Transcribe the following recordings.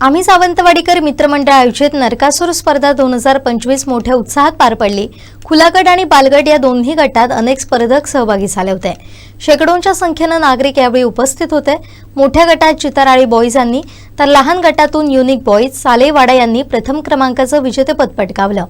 आम्ही सावंतवाडीकर मित्रमंडळ आयोजित नरकासूर स्पर्धा दोन हजार पंचवीस मोठ्या उत्साहात पार पडली. खुलागट आणि बालगट या दोन्ही गटात अनेक स्पर्धक सहभागी झाले होते. शेकडोंच्या संख्येनं नागरिक यावेळी उपस्थित होते. मोठ्या गटात चिताराळी बॉईज यांनी तर लहान गटातून युनिक बॉईज सालेवाडा यांनी प्रथम क्रमांकाचं विजेतेपद पटकावलं.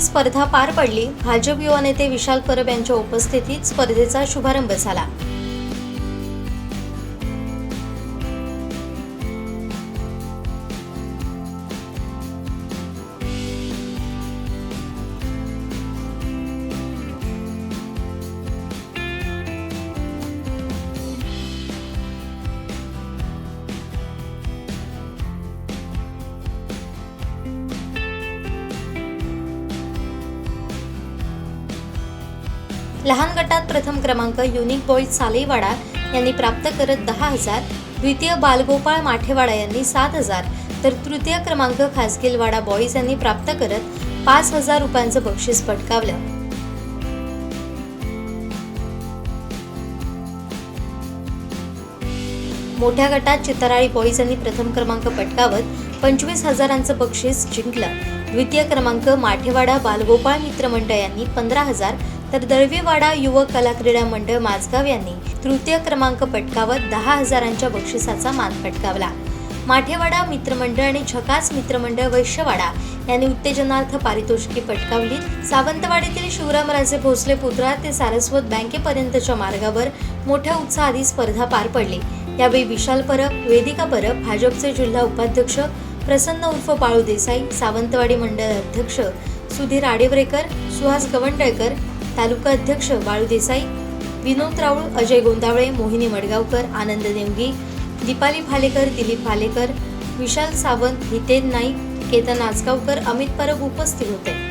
ही स्पर्धा पार पडली. भाजप युवा नेते विशाल परब यांच्या उपस्थितीत स्पर्धेचा शुभारंभ झाला. लहान गटात प्रथम क्रमांक युनिक बॉईज सालेवाडा यांनी प्राप्त करत दहा हजार. द्वितीय बालगोपाळ माठेवाडा यांनी सात हजार. तर तृतीय क्रमांक खासगीलवाडा बॉईज यांनी प्राप्त करत पाच हजार रुपयांचं बक्षीस पटकावलं. मोठ्या गटात चितराळी बॉईज यांनी प्रथम क्रमांक पटकावत पंचवीस हजारांचं बक्षीस जिंकलं. द्वितीय क्रमांक माठेवाडा बालगोपाळ मित्रमंडळ यांनी पंधरा हजार. तर दळवीवाडा युवक कला क्रीडा मंडळ माझगाव यांनी तृतीय क्रमांक पटकावत दहा हजारांच्या बक्षिसाचा मान पटकावला. माठेवाडा मित्रमंडळ आणि झकास मित्रमंडळ वैश्यवाडा यांनी उत्तेजनार्थ पारितोषिके पटकावली. सावंतवाडीतील शिवरामराजे भोसले पुतळा ते सारस्वत बँकेपर्यंतच्या मार्गावर मोठ्या उत्साहात स्पर्धा पार पडली. यावेळी विशाल परब वेदिका परब भाजपचे जिल्हा उपाध्यक्ष प्रसन्न उर्फ बाळू देसाई सावंतवाडी मंडळ अध्यक्ष सुधीर आडेवरेकर सुहास गवंडळकर तालुका अध्यक्ष बाळू देसाई विनोद राऊळ अजय गोंदावळे मोहिनी मडगावकर आनंद नेवगी दीपाली भालेकर दिलीप भालेकर विशाल सावंत हितेन नाईक केतन आजगावकर अमित परब उपस्थित होते.